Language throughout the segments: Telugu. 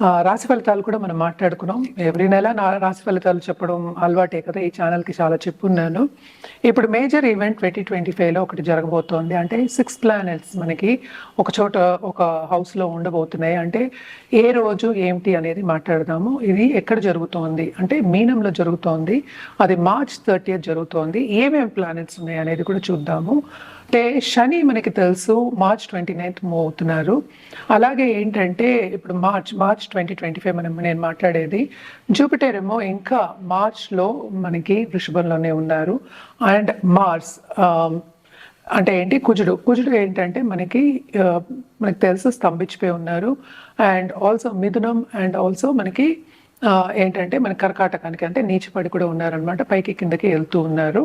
రాశి ఫలితాలు కూడా మనం మాట్లాడుకున్నాం. ఎవ్రీ నెల నా రాశి ఫలితాలు చెప్పడం అలవాటే కదా ఈ ఛానల్కి చాలా చెప్పున్నాను. ఇప్పుడు మేజర్ ఈవెంట్ ట్వంటీ ట్వంటీ ఫైవ్లో ఒకటి జరగబోతోంది. అంటే సిక్స్ ప్లానెట్స్ మనకి ఒక చోట ఒక హౌస్లో ఉండబోతున్నాయి. అంటే ఏ రోజు ఏమిటి అనేది మాట్లాడదాము. ఇది ఎక్కడ జరుగుతోంది? అంటే మీనంలో జరుగుతోంది. అది మార్చ్ థర్టీ జరుగుతోంది. ఏమేమి ప్లానెట్స్ ఉన్నాయి అనేది కూడా చూద్దాము. అంటే శని మనకి తెలుసు మార్చ్ ట్వంటీ నైన్త్ మూవ్ అవుతున్నారు అలాగే ఏంటంటే ఇప్పుడు March March twenty twenty five మనం నేను మాట్లాడేది జూపిటర్ ఏమో ఇంకా మార్చ్లో మనకి వృషభంలోనే ఉన్నారు. అండ్ మార్స్ అంటే ఏంటి కుజుడు. కుజుడు ఏంటంటే మనకి మనకు మనకి తెలుసు స్తంభించిపోయి ఉన్నారు. అండ్ ఆల్సో మిథునం అండ్ ఆల్సో మనకి ఏంటంటే మన కర్కాటకానికి అంటే నీచిపడి కూడా ఉన్నారనమాట పైకి కిందకి వెళ్తూ ఉన్నారు.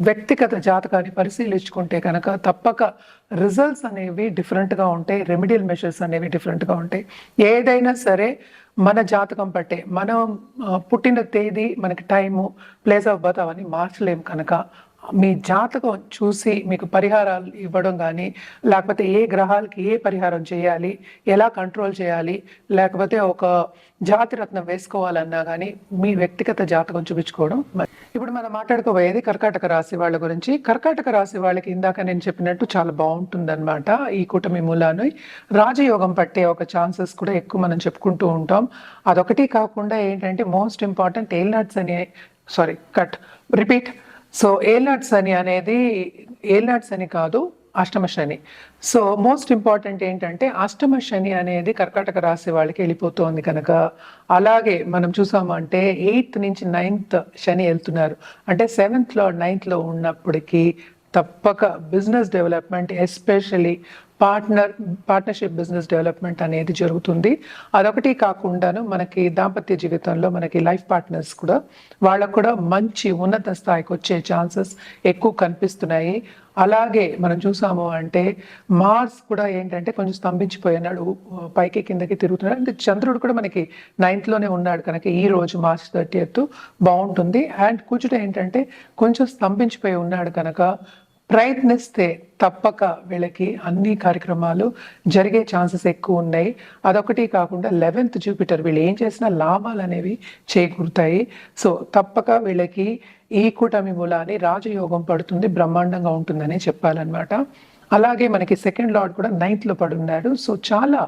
వ్యక్తిగత జాతకాన్ని పరిశీలించుకుంటే కనుక తప్పక రిజల్ట్స్ అనేవి డిఫరెంట్గా ఉంటాయి రెమెడియల్ మెషర్స్ అనేవి డిఫరెంట్గా ఉంటాయి. ఏదైనా సరే మన జాతకం బట్టే మనం పుట్టిన తేదీ మనకి టైము ప్లేస్ ఆఫ్ బర్త్ అవన్నీ మార్చలేం కనుక మీ జాతకం చూసి మీకు పరిహారాలు ఇవ్వడం కానీ లేకపోతే ఏ గ్రహాలకి ఏ పరిహారం చేయాలి ఎలా కంట్రోల్ చేయాలి లేకపోతే ఒక జాతిరత్నం వేసుకోవాలన్నా కానీ మీ వ్యక్తిగత జాతకం చూపించుకోవడం ఇప్పుడు మనం మాట్లాడుకోబోయేది కర్కాటక రాశి వాళ్ళ గురించి. కర్కాటక రాశి వాళ్ళకి ఇందాక నేను చెప్పినట్టు చాలా బాగుంటుందన్నమాట ఈ కూటమి మూలాన్ని. రాజయోగం పట్టే ఒక ఛాన్సెస్ కూడా ఎక్కువ మనం చెప్పుకుంటూ ఉంటాం. అదొకటి కాకుండా ఏంటంటే మోస్ట్ ఇంపార్టెంట్ ఏల్నాట్స్ అనే సారీ కట్ రిపీట్ సో ఏలాట్ అని అనేది ఏలాట్ అని కాదు అష్టమ శని. సో మోస్ట్ ఇంపార్టెంట్ ఏంటంటే అష్టమ శని అనేది కర్కాటక రాశి వాళ్ళకి వెళ్ళిపోతుంది కనుక అలాగే మనం చూసాము అంటే ఎయిత్ నుంచి నైన్త్ శని వెళ్తున్నారు. అంటే సెవెంత్లో నైన్త్లో ఉన్నప్పటికీ తప్పక business development especially partner partnership business development అనేది జరుగుతుంది. అదొకటి కాకుండాను మనకి దాంపత్య జీవితంలో మనకి లైఫ్ పార్ట్నర్స్ కూడా వాళ్ళకు కూడా మంచి ఉన్నత స్థాయికి వచ్చే ఛాన్సెస్ ఎక్కువ కనిపిస్తున్నాయి. అలాగే మనం చూసాము అంటే మార్స్ కూడా ఏంటంటే కొంచెం స్తంభించిపోయినాడు పైకి కిందకి తిరుగుతున్నాడు. అంటే చంద్రుడు కూడా మనకి నైన్త్లోనే ఉన్నాడు కనుక ఈ రోజు మార్చ్ థర్టీ బాగుంటుంది. అండ్ కుజుడు ఏంటంటే కొంచెం స్తంభించిపోయి ఉన్నాడు కనుక ప్రయత్నిస్తే తప్పక వీళ్ళకి అన్ని కార్యక్రమాలు జరిగే ఛాన్సెస్ ఎక్కువ ఉన్నాయి. అదొకటి కాకుండా లెవెన్త్ జూపిటర్ వీళ్ళు ఏం చేసినా లాభాలు అనేవి చేకూరుతాయి. సో తప్పక వీళ్ళకి ఈ కూటమి మూలాన్ని రాజయోగం పడుతుంది బ్రహ్మాండంగా ఉంటుందని చెప్పాలన్నమాట. అలాగే మనకి సెకండ్ లార్డ్ కూడా నైన్త్లో పడున్నాడు. సో చాలా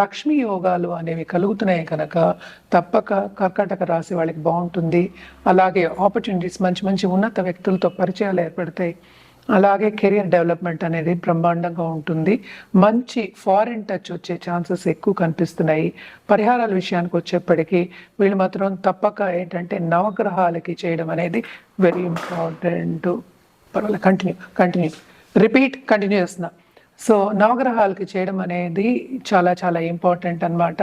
లక్ష్మీ యోగాలు అనేవి కలుగుతున్నాయి కనుక తప్పక కర్కాటక రాశి వాళ్ళకి బాగుంటుంది. అలాగే ఆపర్చునిటీస్ మంచి మంచి ఉన్నత వ్యక్తులతో పరిచయాలు ఏర్పడతాయి. అలాగే కెరియర్ డెవలప్మెంట్ అనేది బ్రహ్మాండంగా ఉంటుంది. మంచి ఫారిన్ టచ్ వచ్చే ఛాన్సెస్ ఎక్కువ కనిపిస్తున్నాయి. పరిహారాల విషయానికి వచ్చేప్పటికీ వీళ్ళు మాత్రం తప్పక ఏంటంటే నవగ్రహాలకి చేయడం అనేది వెరీ ఇంపార్టెంట్ పర్వాలేదు కంటిన్యూ కంటిన్యూ రిపీట్ కంటిన్యూ చేస్తున్నా. సో నవగ్రహాలకి చేయడం అనేది చాలా చాలా ఇంపార్టెంట్ అన్నమాట.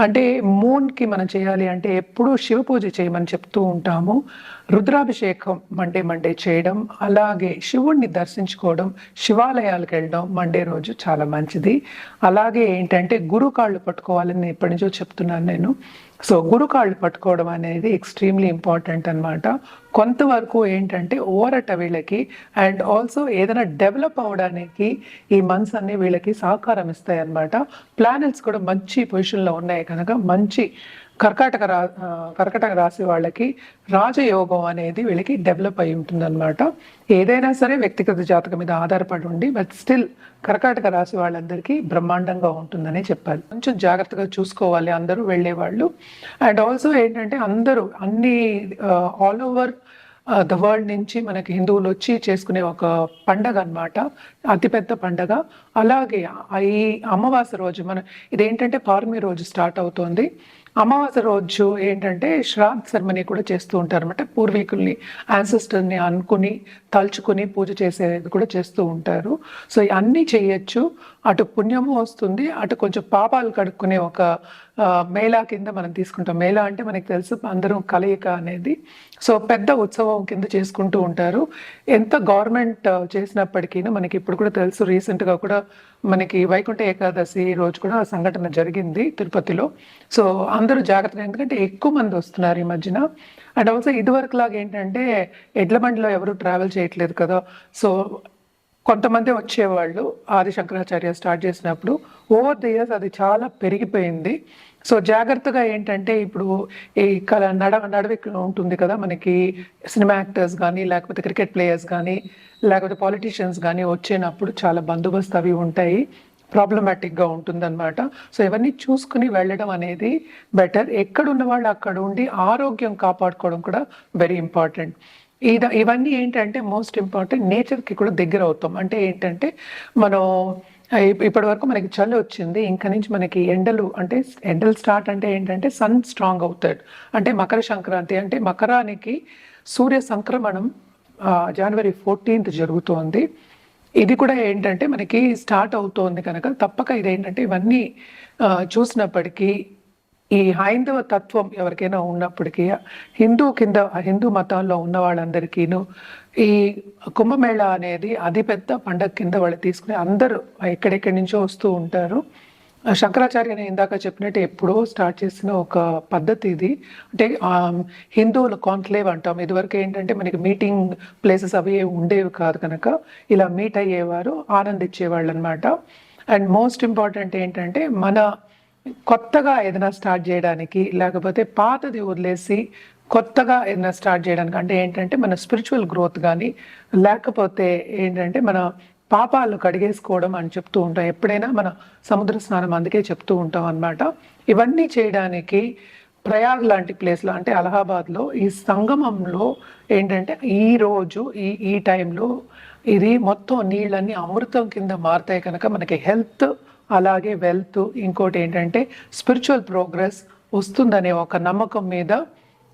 అంటే మూన్కి మనం చేయాలి అంటే ఎప్పుడూ శివ పూజ చేయమని చెప్తూ ఉంటాము. రుద్రాభిషేకం మండే మండే చేయడం అలాగే శివుణ్ణి దర్శించుకోవడం శివాలయాలకు వెళ్ళడం మండే రోజు చాలా మంచిది. అలాగే ఏంటంటే గురు కాళ్ళు పట్టుకోవాలని ఎప్పటి నుంచో చెప్తున్నాను నేను. సో గురు కాళ్ళు పట్టుకోవడం అనేది ఎక్స్ట్రీమ్లీ ఇంపార్టెంట్ అన్నమాట. కొంతవరకు ఏంటంటే ఓరట వీళ్ళకి అండ్ ఆల్సో ఏదైనా డెవలప్ అవ్వడానికి ఈ మంత్స్ అన్ని వీళ్ళకి సహకారం ఇస్తాయి అన్నమాట ప్లానెట్స్ కూడా మంచి పొజిషన్లో ఉన్నాయి కనుక మంచి కర్కాటక రా కర్కటక కర్కాటక రాశి వాళ్ళకి రాజయోగం అనేది వీళ్ళకి డెవలప్ అయి ఉంటుందన్నమాట. ఏదైనా సరే వ్యక్తిగత జాతకం మీద ఆధారపడి ఉండి బట్ స్టిల్ కర్కాటక రాశి వాళ్ళందరికీ బ్రహ్మాండంగా ఉంటుందనే చెప్పాలి. కొంచెం జాగ్రత్తగా చూసుకోవాలి అందరూ వెళ్ళేవాళ్ళు. అండ్ ఆల్సో ఏంటంటే అందరూ అన్ని ఆల్ ఓవర్ ద వరల్డ్ నుంచి మనకి హిందువులు వచ్చి చేసుకునే ఒక పండగ అన్నమాట. అతిపెద్ద పండగ. అలాగే ఈ అమావాస్య రోజు మన ఇదేంటంటే పౌర్ణమి రోజు స్టార్ట్ అవుతోంది. అమావాస్య రోజు ఏంటంటే శ్రాద్ధ సెరమనీ కూడా చేస్తూ ఉంటారు అనమాట పూర్వీకుల్ని యాన్సిస్టర్ని అనుకుని తలుచుకుని పూజ చేసేది కూడా చేస్తూ ఉంటారు. సో అన్నీ చేయొచ్చు. అటు పుణ్యము వస్తుంది అటు కొంచెం పాపాలు కడుక్కునే ఒక మేళా కింద మనం తీసుకుంటాం. మేళా అంటే మనకి తెలుసు అందరం కలయిక అనేది. సో పెద్ద ఉత్సవం కింద చేసుకుంటూ ఉంటారు. ఎంత గవర్నమెంట్ చేసినప్పటికీ మనకి ఇప్పుడు కూడా తెలుసు రీసెంట్గా కూడా మనకి వైకుంఠ ఏకాదశి రోజు కూడా సంఘటన జరిగింది తిరుపతిలో. సో అందరూ జాగ్రత్తగా ఎందుకంటే ఎక్కువ మంది వస్తున్నారు ఈ మధ్యన. అండ్ ఆల్సో ఇదివరకు లాగా ఏంటంటే ఎడ్ల బండిలో ఎవరు ట్రావెల్ చేయట్లేదు కదా. సో కొంతమంది వచ్చేవాళ్ళు ఆది శంకరాచార్య స్టార్ట్ చేసినప్పుడు ఓవర్ ది ఇయర్స్ అది చాలా పెరిగిపోయింది. సో జాగ్రత్తగా ఏంటంటే ఇప్పుడు ఈ కల నడ నడవి ఉంటుంది కదా మనకి సినిమా యాక్టర్స్ కానీ లేకపోతే క్రికెట్ ప్లేయర్స్ కానీ లేకపోతే పాలిటీషియన్స్ కానీ వచ్చేటప్పుడు చాలా బందోబస్తు అవి ఉంటాయి. ప్రాబ్లమాటిక్గా ఉంటుందన్నమాట. సో ఇవన్నీ చూసుకుని వెళ్ళడం అనేది బెటర్ ఎక్కడున్న వాళ్ళు అక్కడ ఉండి ఆరోగ్యం కాపాడుకోవడం కూడా వెరీ ఇంపార్టెంట్ ఇది ఇవన్నీ ఏంటంటే మోస్ట్ ఇంపార్టెంట్ నేచర్కి కూడా దగ్గర అవుతాం. అంటే ఏంటంటే మనం ఇప్పటి వరకు మనకి చలి వచ్చింది ఇంకా నుంచి మనకి ఎండలు అంటే ఎండలు స్టార్ట్ అంటే ఏంటంటే సన్ స్ట్రాంగ్ అవుతాడు అంటే మకర సంక్రాంతి అంటే మకరానికి సూర్య సంక్రమణం జనవరి ఫోర్టీన్త్ జరుగుతోంది. ఇది కూడా ఏంటంటే మనకి స్టార్ట్ అవుతోంది కనుక తప్పక ఇది ఏంటంటే ఇవన్నీ చూసినప్పటికీ ఈ హైందవ తత్వం ఎవరికైనా ఉన్నప్పటికీ హిందూ కింద హిందూ మతంలో ఉన్న వాళ్ళందరికీను ఈ కుంభమేళ అనేది అతిపెద్ద పండగ కింద వాళ్ళు తీసుకుని అందరూ ఎక్కడెక్కడి నుంచో వస్తూ ఉంటారు. శంకరాచార్య నేను ఇందాక చెప్పినట్టు ఎప్పుడో స్టార్ట్ చేసిన ఒక పద్ధతి ఇది. అంటే హిందువులు హిందువుల కాన్క్లేవ్ అంటాం. ఇదివరకు ఏంటంటే మనకి మీటింగ్ ప్లేసెస్ అవి ఉండేవి కాదు కనుక ఇలా మీట్ అయ్యేవారు ఆనందించేవాళ్ళు అనమాట అండ్ మోస్ట్ ఇంపార్టెంట్ ఏంటంటే మన కొత్తగా ఏదైనా స్టార్ట్ చేయడానికి లేకపోతే పాతది వదిలేసి కొత్తగా ఏదైనా స్టార్ట్ చేయడానికి అంటే ఏంటంటే మన స్పిరిచువల్ గ్రోత్ కానీ లేకపోతే ఏంటంటే మన పాపాలు కడిగేసుకోవడం అని చెప్తూ ఉంటాం. ఎప్పుడైనా మన సముద్ర స్నానం అందుకే చెప్తూ ఉంటాం అన్నమాట. ఇవన్నీ చేయడానికి ప్రయాగ్ లాంటి ప్లేస్లో అంటే అలహాబాద్లో ఈ సంగమంలో ఏంటంటే ఈ రోజు ఈ ఈ టైంలో ఇది మొత్తం నీళ్ళన్నీ అమృతం కింద మారుతాయి కనుక మనకి హెల్త్ అలాగే వెల్త్ ఇంకోటి ఏంటంటే స్పిరిచువల్ ప్రోగ్రెస్ వస్తుందనే ఒక నమ్మకం మీద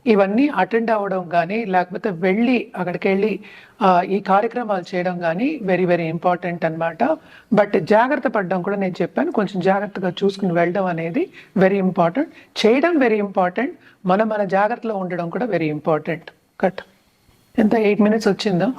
ఇవన్నీ అటెండ్ అవ్వడం కానీ లేకపోతే వెళ్ళి అక్కడికి వెళ్ళి ఈ కార్యక్రమాలు చేయడం కానీ వెరీ వెరీ ఇంపార్టెంట్ అన్నమాట. బట్ జాగ్రత్త పడడం కూడా నేను చెప్పాను. కొంచెం జాగ్రత్తగా చూసుకుని వెళ్ళడం అనేది వెరీ ఇంపార్టెంట్. చేయడం వెరీ ఇంపార్టెంట్. మనం మన జాగ్రత్తలో ఉండడం కూడా వెరీ ఇంపార్టెంట్. కట్. ఎంత? ఎయిట్ మినిట్స్ వచ్చిందా?